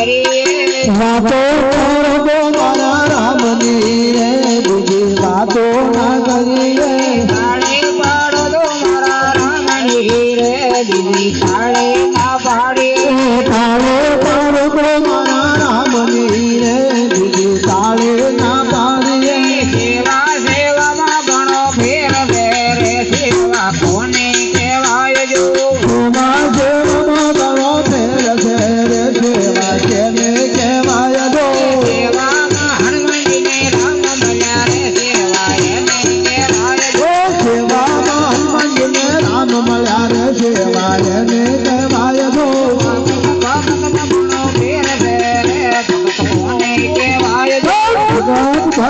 વાતો કરતો મારા રામની રે, બીજી વાતો ના કરી રે પાડે પાડો મારા રે, બીજી પાડે ના પાડે પાડે પાડો મારા રામની રે, બીજી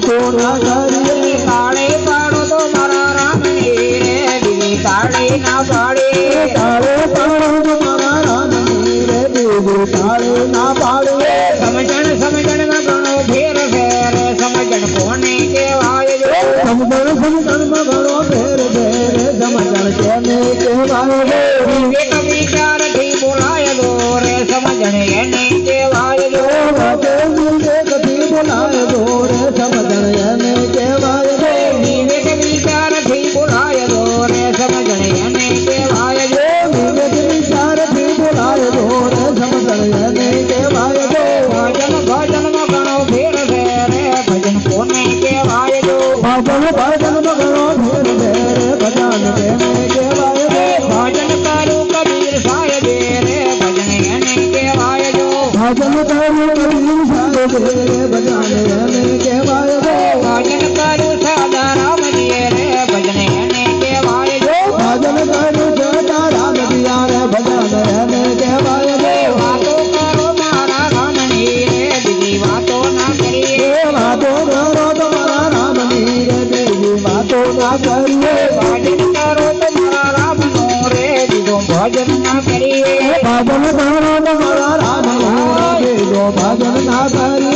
સાધુ ના કરીએ કાળે પાડો તો મારા રામ રે બીજી કાળે ના? પાડે કાળે પાડો તો મારા રામ રે બીજી કાળે ના પાડે સમજણ સમજણમાં ઘણો ફેર ફેર સમજણ કોને કહેવાય સમજણ સમજણમાં ઘણો ફેર ફેર સમજણ કોને કહેવાય રે વિવેક વિચારથી બોલાય દો રે સમજણ એને કહેવાય દો बोलाए गोर समझने के वाय કરીએ ભજન ધરો મારા રામ ભજન ના કરીએ